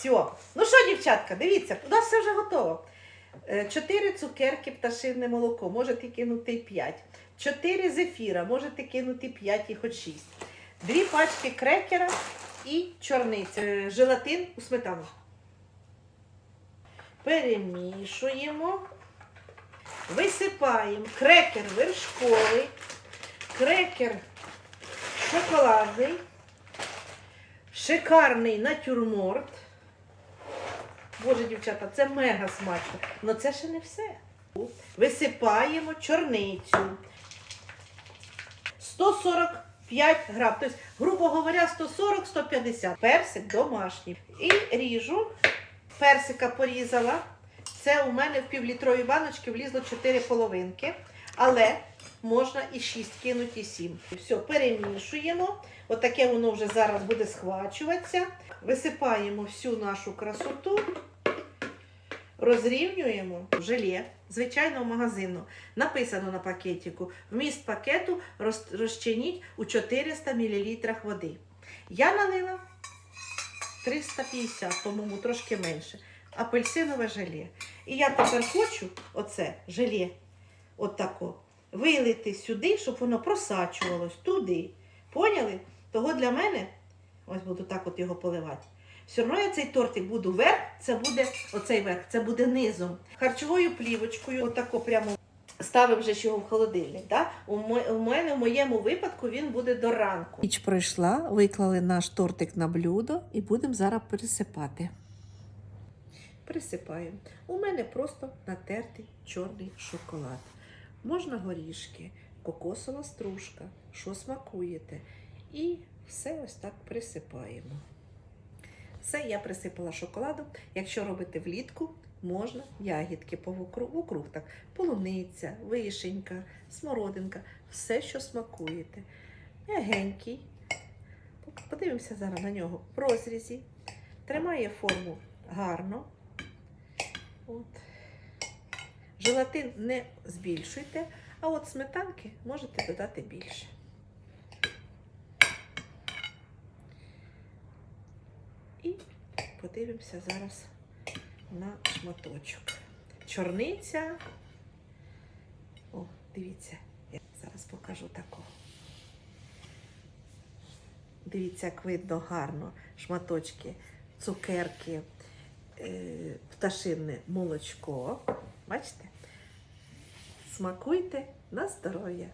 Все. Ну що, дівчатка, дивіться, у нас все вже готово. Е, Чотири цукерки пташине молоко, можете кинути 5. Чотири зефіра, можете кинути 5 і хоч 6. Дві пачки крекера і чорниця. Е, Желатин у сметану. Перемішуємо. Висипаємо крекер вершковий, крекер шоколадний, шикарний натюрморт. Боже, дівчата, це мега смачно. Але це ще не все. Висипаємо чорницю. 145 грам. Тобто, грубо говоря, 140-150. Персик домашній. І ріжу. Персика порізала. Це у мене в півлітровій баночці влізло 4 половинки. Але можна і 6 кинути, і 7. Все, перемішуємо. Отаке воно вже зараз буде схвачуватися. Висипаємо всю нашу красоту. Розрівнюємо желе, звичайно, магазину. Написано на пакетику. Вміст пакету роз- розчиніть у 400 мл води. Я налила 350, по-моєму, трошки менше. Апельсинове желе. І я тепер хочу оце желе, отако, вилити сюди, щоб воно просачувалось туди. Поняли? Того для мене, ось буду так от його поливати. Все одно я цей тортик буду верх, це буде оцей верх, це буде низом. Харчовою плівочкою, отако прямо ставимо вже його в холодильник. Да? У, мене в моєму випадку він буде до ранку. Ніч пройшла, виклали наш тортик на блюдо і будемо зараз пересипати. Присипаємо. У мене просто натертий чорний шоколад. Можна горішки, кокосова стружка, що смакуєте. І все ось так присипаємо. Все я присипала шоколадом. Якщо робити влітку, можна ягідки по вокруг так. Полуниця, вишенька, смородинка, все, що смакуєте. М'ягенький. Подивимося зараз на нього в розрізі. Тримає форму гарно. От. Желатин не збільшуйте, а от сметанки можете додати більше. І подивимося зараз на шматочок. Чорниця. О, дивіться, я зараз покажу таку. Дивіться, як видно гарно шматочки, цукерки, е, пташинне молочко. Бачите? Смакуйте на здоров'я.